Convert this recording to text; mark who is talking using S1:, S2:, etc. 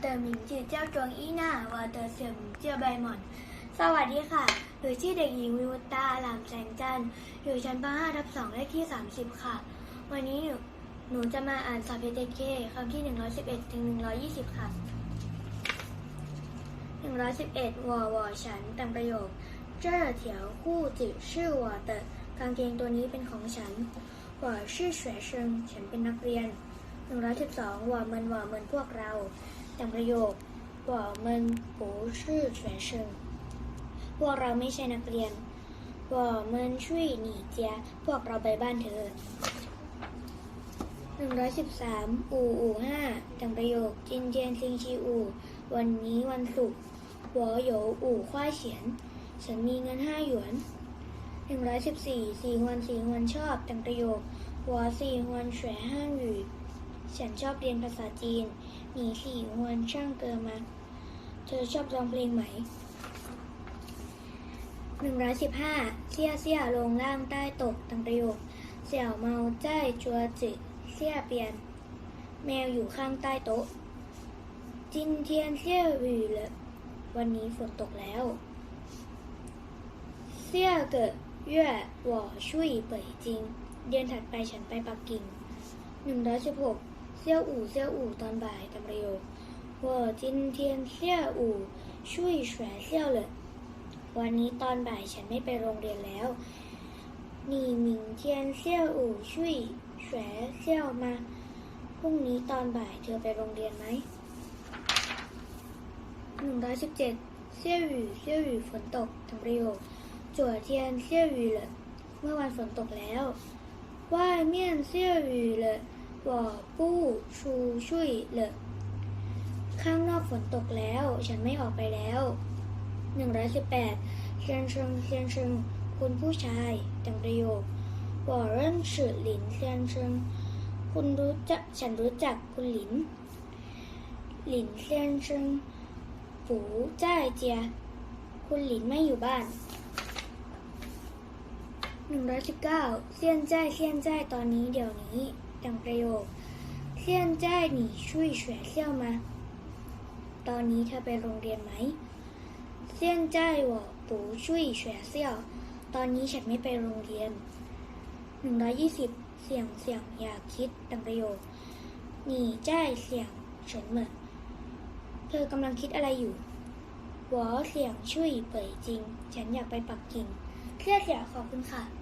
S1: เตอร์หมิงจือเจ้าจวงอีหน้าวอเตอร์เสี่ยวหมิงเจ้าใบหม่อน สวัสดีค่ะหนูชื่อเด็กหญิงวิวตาหลามแสงจันทร์อยู่ชั้นป .5 ทับ2เลขที่ 30 ค่ะ วันนี้หนูหนูจะมาอ่านสอบเพเตเคคำที่ 111 ถึง 120 ค่ะ 111วอวอฉันแต่งประโยค这条裤子是我的กางเกงตัวนี้เป็นของฉัน我是学生ฉันเป็นนักเรียน 112ว่ามันว่ามันพวกเรา แต่งประโยค我们不是学生พวกเราไม่ใช่นักเรียน我们去你家พวกเราไปบ้านเธอ 113 อูอูห้าแต่งประโยคจินเจียนซิงชีอู วันนี้วันศุกร์我有五块钱ฉันมีเงินห้าหยวน 114สี่วันสี่วันชอบแต่งประโยค我喜欢学汉语ฉั ฉันชอบเรียนภาษาจีน หนีสี่หวนช่างเกิมา เธอชอบร้องเพลงไหมหนึ่งร้อยสิบห้าเสี้ยเสี้ยลงล่างใต้ตกตังประโยคเสี่ยวเมาใจจัวจิเสี้ยเปลี่ยน แมวอยู่ข้างใต้โต๊ะ จินเทียนเสี้ยหวีเลยวันนี้ฝนตกแล้ว เสี้ยเกิดเย่หว่อช่วยเปิดจริง เดือนถัดไปฉันไปปักกิ่งหนึ่งร้อยสิบหก เซี่ยวอู่เซี่ยวอู่ตอนบ่ายตามประโยคว่าจินเทียนเซี่ยวอู่ช่วยแฉเซี่ยวเลยวันนี้ตอนบ่ายฉันไม่ไปโรงเรียนแล้วนี่หมิงเทียนเซี่ยวอู่ช่วยแฉเซี่ยวมาพรุ่งนี้ตอนบ่ายเธอไปโรงเรียนไหมหนึ่งร้อยสิบเจ็ดเซี่ยวหยู่เซี่ยวหยู่ฝนตกทำประโยคจั่วเทียนเซี่ยวหยู่เลยเมื่อวันฝนตกแล้วว่าเมียนเซี่ยวหยู่เลย วอปู้ชูช่วยเหลอข้างนอกฝนตกแล้ว ฉันไม่ออกไปแล้ว 118เชียนเชิงเชียนเชิงคุณผู้ชายแต่งประโยควอเริ่มสือหลินเชียนเชิงคุณรู้จักฉันรู้จักคุณหลิน หลินเชียนเชิงฝูเจ้าเจีย คุณหลินไม่อยู่บ้าน119เซียนจ้าเซียนจ้าตอนนี้เดี๋ยวนี้ ดังประโยคเซียนแจ้หนีช่วยเฉเซี่ยวมา ตอนนี้เธอไปโรงเรียนไหมเซียนแจ้หวอปูช่วยเฉเซี่ยว ตอนนี้ฉันไม่ไปโรงเรียน 120 เสียงเสียงอย่าคิดตังประโยคหนีแจ้เสียงเฉินเหมิเธอกำลังคิดอะไรอยู่วอเสียงช่วยเป่ยจริง ฉันอยากไปปักกิ่งเครียดเสียขอบคุณค่ะ